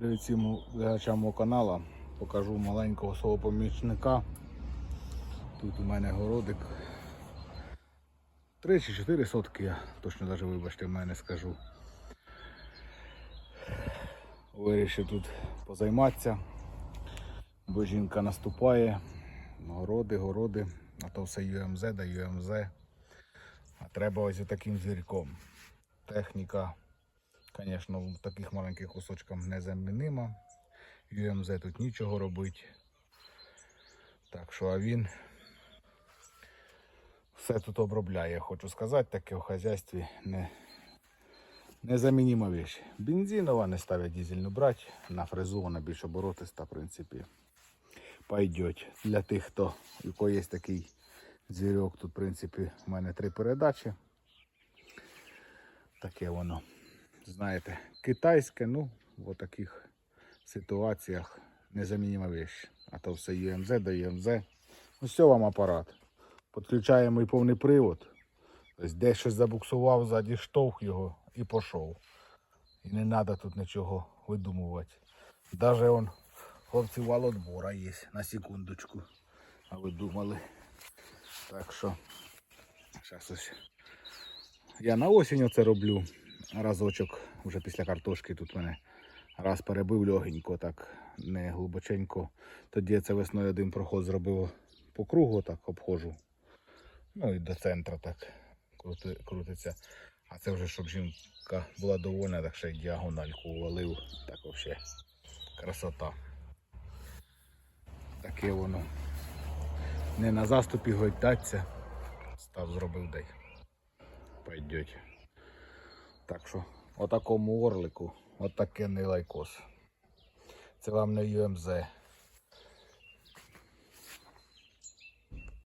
Привіт всім глядачам мого каналу. Покажу маленького свого помічника. Тут у мене городик. Три чи чотири сотки, я точно навіть вибачте, в мене скажу. Вирішив тут позайматися, бо жінка наступає. Городи, городи, а то все ЮМЗ да ЮМЗ. А треба ось таким звірком. Техніка, звісно, в таких маленьких кусочках незамінима. ЮМЗ тут нічого робить. Так що а він все тут обробляє, хочу сказати, таке в хазяйстві не, незамінима вещь. Бензинова не ставлять дизельну брати, на фрезу вона більш оборотиста, в принципі. Пойдет. Для тих, хто у кого є такий звірок, тут, в принципі, у мене три передачі. Таке воно, знаєте, китайське, ну, в таких ситуаціях незамінима вещь. А то все ЮМЗ до ЮМЗ. Ось вам апарат. Підключаємо і повний привод. Тобто десь щось забуксував, ззаді штовх його і пішов. І не треба тут нічого видумувати. Даже он хлопці валотбора є на секундочку. А ви думали. Так що зараз ось. Я на осінь оце роблю. Разочок вже після картошки тут мене раз перебив легенько, так не глибоченько. Тоді я це весною один проход зробив по кругу, так обходжу. Ну і до центру так крути, крутиться. А це вже щоб жінка була довольна, так ще й діагональку увалив. Так взагалі красота. Таке воно. Не на заступі гойдаться. Став зробив дай. Пойдеть. Так що, отакому орлику, отаке не лайкос. Це вам не ЮМЗ,